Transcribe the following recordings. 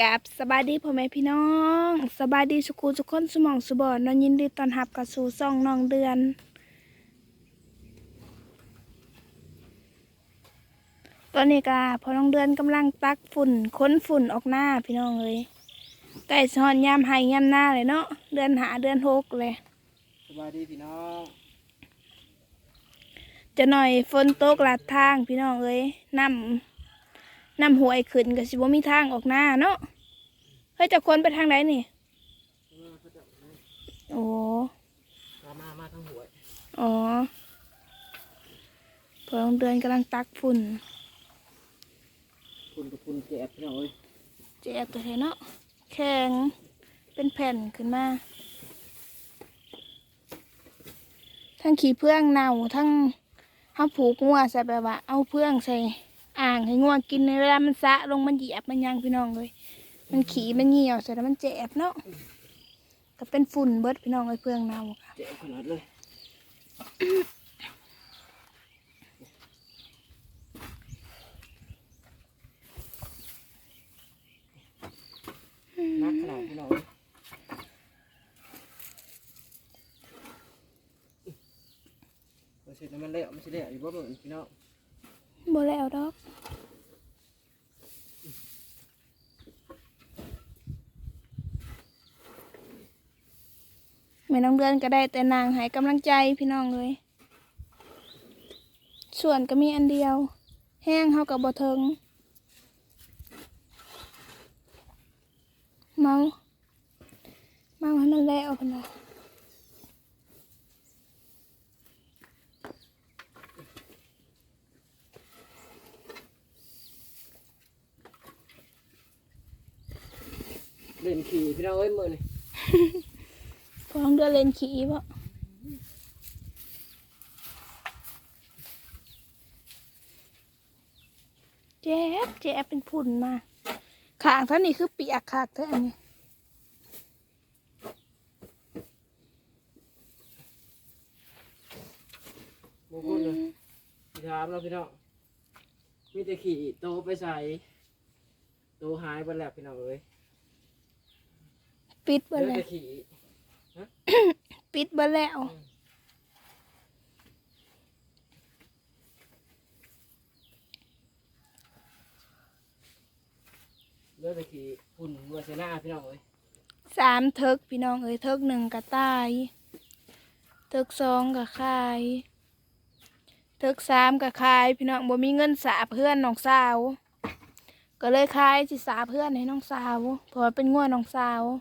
กับสบายดีพ่อแม่พี่น้องสบายดีสุขุสุขคนสมองสุบอนนอนยินดีตอนหับกับสู่ซ่องน้องเดือน ตอนนี้ก็พอน้องเดือนกำลังตักฝุ่นค้นฝุ่นออกหน้าพี่น้องเลยใกล้สอนยามไห้ยามหน้าเลยเนาะเดือนหาเดือนหกเลยสบายดีพี่น้องจะหน่อยฝนตกลาดทางพี่น้องเอ้ยน้ำ น้ำหวยขึ้นก็สิบ่มีทางออกหน้าเนาะเฮ้ยจะคนไปทางไหนนี่โอ้มามามาทั้งหวยอ๋อพอโรงเดือนกำลังตักฝุ่นคุณกับคุณแจกพี่น้องเอ้ยเจ็บตัวเทเนาะแข็งเป็นแผ่นขึ้นมาทั้งขี่เพื่องเน่าทั้งเอาผูกงัวใส่แบบว่าเอาเพื่องใส่ อ่างให้งัวกินในเวลามันสะลงมันเหยียบมันยังพี่น้องเลย มันขี่มันเหี่ยวใส่แล้วมันเจ็บเนาะก็เป็นฝุ่นเบิดพี่น้องเลยเพื่องเน่าค่ะแจกขนาดเลยนักขนาดพี่น้องเอ้ยเราเสร็จแล้วมันเละไม่ใช่เละอยู่บ่เหมือนพี่น้อง บ่แล้วดอกแม่น้องเดือนก็ได้แต่นางให้กำลังใจพี่น้องเลย ส่วนก็มีอันเดียว แห้งเฮากับบ่เทิง เมา เมาให้มันแล้วพุ่นน่ะ เล่นขี่พี่น้องเอ้ยมือนี่พอน้องเดือนเล่นขี้บ่เจ็บเจ็บเป็นพุ่นมาขางท่านนี่คือเปียกขากเท่าอันนี้บางคนเลยพี่ถามเราพี่น้องมีแต่ขี่โตไปใส่โตหายไปแล้วพี่น้องเอ้ย ปิดเหลืเบ่อแล้แต่วขี่ปิดเบ่แล้วเหลือแต่ขี่ฝุ่นวัวเสนาพี่น้องเอ้ยสามเทิกพี่น้องเอ้ยเทิกหนึ่งก็ตายเทิกสองก็ขายเทิกสามก็ขายพี่น้องบ่มีเงินสาเพื่อนน้องสาว ก็เลยขายสิสาเพื่อนให้น้องสาวเพราะว่าเป็นง่วน้องสาวอืม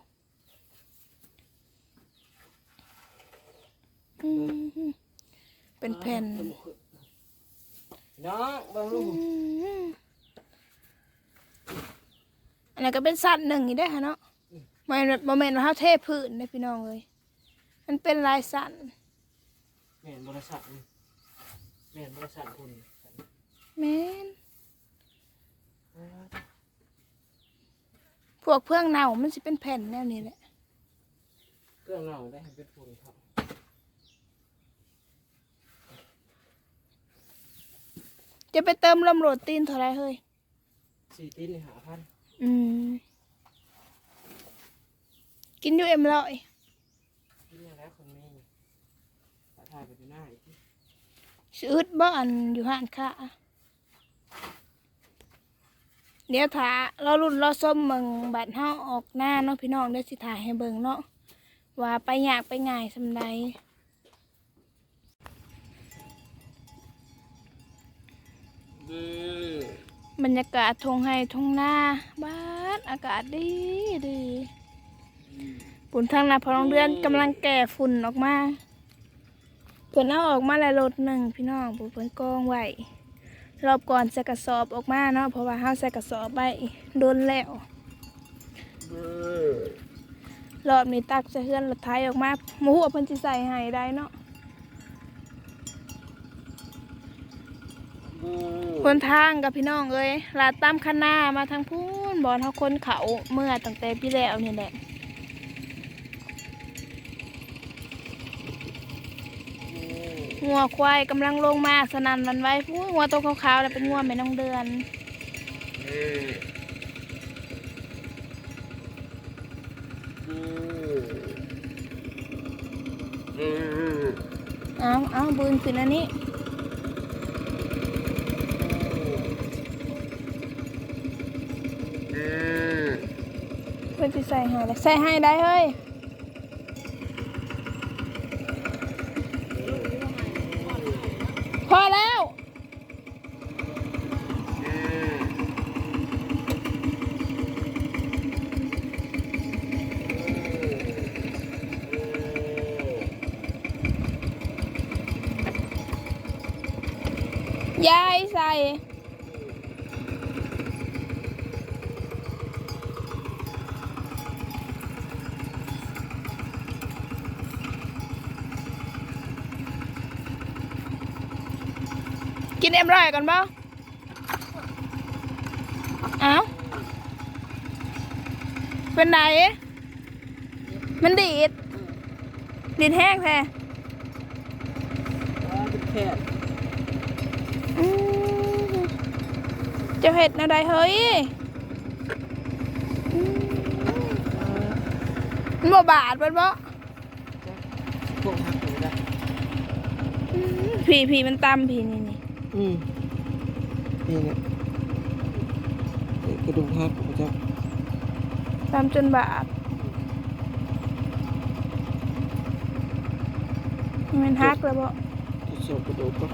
เป็นแผ่นน้องบางลูกอันนั้นก็เป็นสัตว์หนึ่งอีกได้ค่ะเนาะมันโมเมนต์ว่าเขาเทพื้นนะพี่น้องเลยมันเป็นลายสัตว์แม่นบริษัทแม่นบริษัทคุณแม่นพวกเพื่องเน่ามันจะเป็นแผ่นแนวนี้แหละเครื่องเราได้ให้เป็นฝุ่นครับ จะไปเติมลมโหลดตีนเท่าไรเฮ้ยสี่ตีนนี่หาพันอืม กินอยู่เอ็มร้อยที่นี่แล้วคนนี้สายถ่ายไปดูหน้าอีกทีซื้อดบ้านอยู่ห้านค้าเดี๋ยวถาเรารุ่นเราส้มเมืองบัดเฮาออกหน้าเนาะพี่น้องได้สิถ่ายให้เบิ่งเนาะว่าไปยากไปง่ายสำใด บรรยากาศทงไห้ทงหน้าบ้านอากาศดีดีปุ่นทางหน้าพอน้องเดือนกำลังแก่ฝุ่นออกมาเพิ่นเอาออกมาแล้วรถหนึ่งพี่น้องปุ่นเพิ่นกองไว้รอบก่อนใส่กระสอบออกมาเนาะเพราะว่าเฮาใส่กระสอบไว้โดนแล้วอือรอบนี้ตักใส่เฮือนรถไถออกมาหมูว่าเพิ่นสิใส่ให้ได้เนาะ อือ คนทางกับพี่น้องเอ้ยลาดตามคันนามาทางพูนบอนเฮาคนเขาเมื่อตั้งแต่พี่แล้วนี่แหละงัวควายกำลังลงมาสนันหวันไหว้พู้งัวตัวขาวๆแล้วเป็นงัวแม่น้องเดือนอืออืมเอาเอาบืนขึ้นอันนี้ อืม เพื่อนที่ใส่ให้เลยใส่ให้ได้เฮ้ยพอแล้วยายใส่ กินเอ็มร้อยกันเปล่าเอ้าเป็นไหนมันดีด ดีดแห้งแท้อ่าเป็นแค่อืมเจะเห็ดอะไรเฮ้ยอืมมันบ่บาดมันบ่พวกหักอยู่ได้อืมผีผีมันตำผีนี่นี่ อืมนี่เนี่ยกระดูกหักผมจะตำจนบาดมันฮักแล้วบ่ทดสอบกระดูกก็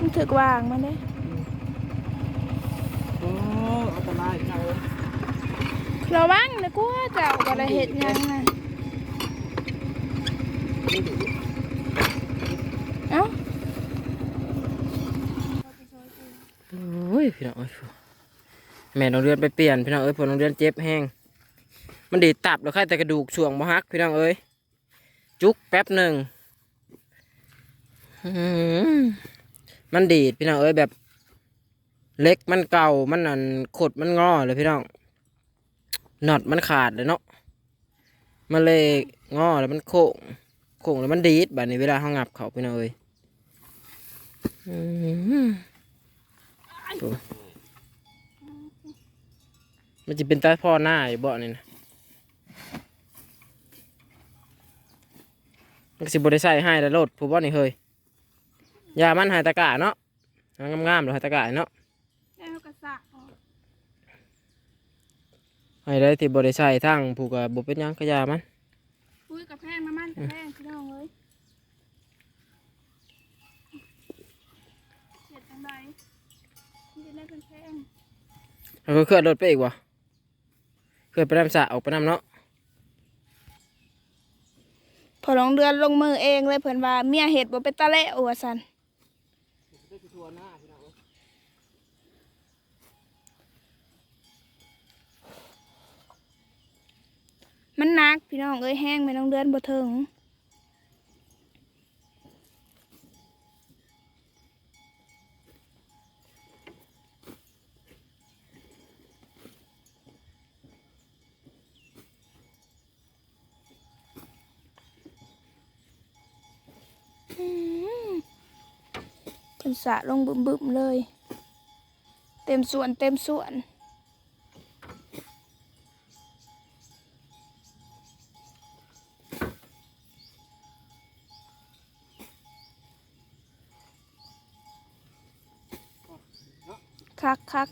มันถึกวางมันเด้โอ้อันตรายจังเลยระวังนะกูว่าเจ้าบ่ได้เห็ดหยังนะเอ้า โอ้ย พี่น้องเอ้ยแม่น้องเดือนไปเปลี่ยนพี่น้องเอ้ยพอน้องเดือนเจ็บแห้งมันดีดตับแล้วแค่แต่กระดูกช่วงบ่ฮักพี่น้องเอ้ยจุกแป๊บหนึ่งมันดีดพี่น้องเอ้ยแบบเล็กมันเก่ามันนั่นขดมันงอเลยพี่น้องน็อตมันขาดเลยเนาะมันเลยงอแล้วมันโค้งโค้งแล้วมันดีดแบบนี้เวลาเขางับเขาพี่น้องเอ้ย มันจะเป็นตาพ่อหน้าอยู่บ่อนี่นะมันสิบได้ใส่ให้แล้วโลดผู้บ่อนี่เฮยยามันหายตะกะเนาะงามๆหรือหายตะกะเนาะแล้วก็สะให้ได้ที่บริใส่ทั้งผู้กับบ่เป็นหยังก็ยามันปุ้ยกับแพงน้ำมันกับแพงพี่น้องเอ้ยเห็ดจังไดมันจะ ได้เป็นแพงแล้วก็เคลื่อนรถไปอีกวะเคลื่อนไปน้ำสระออกไปน้ำเนาะพอลงเดือนลงมือเองเลยเพิ่นว่าเมียเห็ดบ่เป็นตะเละอวสันมันนักพี่น้องเอ้ยแห้งไม่ต้องเดือนบ่ถึง เป็นสะลงบึมๆเลย เต็มส่วนเต็มส่วนคักคัก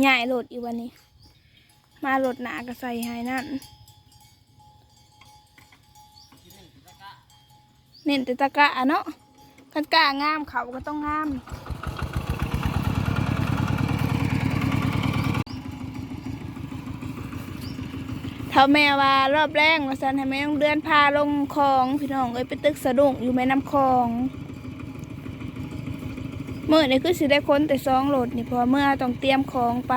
ใหญ่โหลดอีวันนี้ มาโหลดหนากระใส่ให้นั่น เน้นแต่ตะกะเนาะคันกะงามเขาก็ต้องงามเท่าแม่ว่ารอบแรกว่าสันให้แม่ต้องเดือนพาลงคลองพี่น้องเอ้ยไปตึกสะดุ้งอยู่แม่น้ำคลองเมื่อนี่คือสิได้ค้นแต่สองโหลดนี่พอเมื่อต้องเตรียมของไป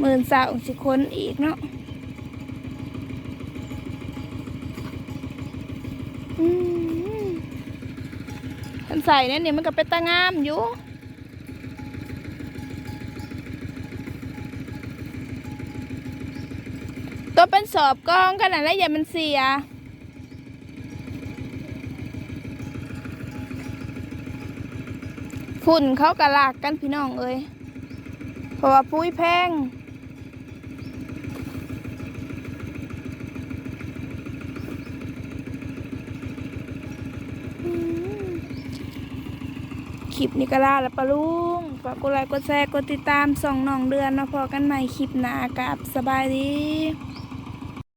หมื่นสาวสิค้นอีกเนาะันใส่เนี่ยนี่มันก็เป็นตางามอยู่ตัวเป็นสอบกล้องขนาดนั้นอย่ามันเสียฝฝุ่นเขากระลากกันพี่น้องเอ้ยเพราะว่าปุ้ยแพง ลิปนี้ก็ลาแล้วปะลุงฝากกดไลค์กดแชร์กดติดตามส่องน้องเดือนมาพอกันใหม่คลิปหน้ากับสบายดี